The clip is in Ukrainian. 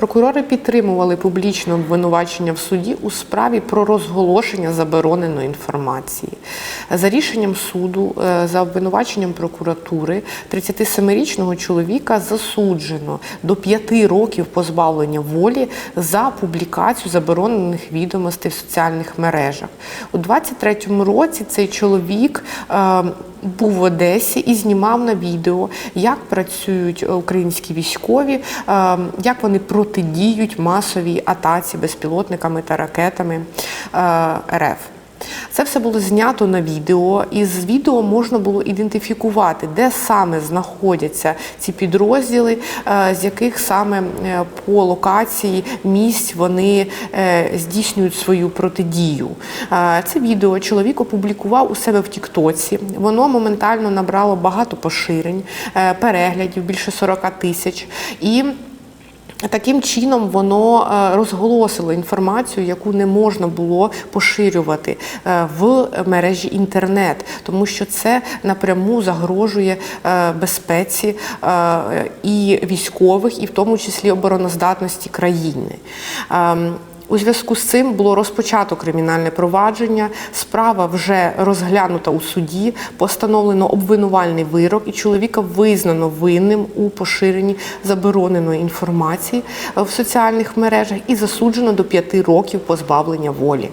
Прокурори підтримували публічне обвинувачення в суді у справі про розголошення забороненої інформації. За рішенням суду, е, за обвинуваченням прокуратури, 37-річного чоловіка засуджено до 5 років позбавлення волі за публікацію заборонених відомостей в соціальних мережах. У 23-му році цей чоловік е, був в Одесі і знімав на відео, як працюють українські військові, е, як вони протидіють масовій атаці безпілотниками та ракетами е, РФ. Це все було знято на відео, і з відео можна було ідентифікувати, де саме знаходяться ці підрозділи, е, з яких саме е, по локації місць вони е, здійснюють свою протидію. Це відео чоловік опублікував у себе в Тіктоці. Воно моментально набрало багато поширень, переглядів більше 40 тисяч. І Таким чином воно е, розголосило інформацію, яку не можна було поширювати е, в мережі інтернет, тому що це напряму загрожує е, безпеці і військових, і в тому числі обороноздатності країни. У зв'язку з цим було розпочато кримінальне провадження. Справа вже розглянута у суді, постановлено обвинувальний вирок, і чоловіка визнано винним у поширенні забороненої інформації в соціальних мережах і засуджено до п'яти років позбавлення волі.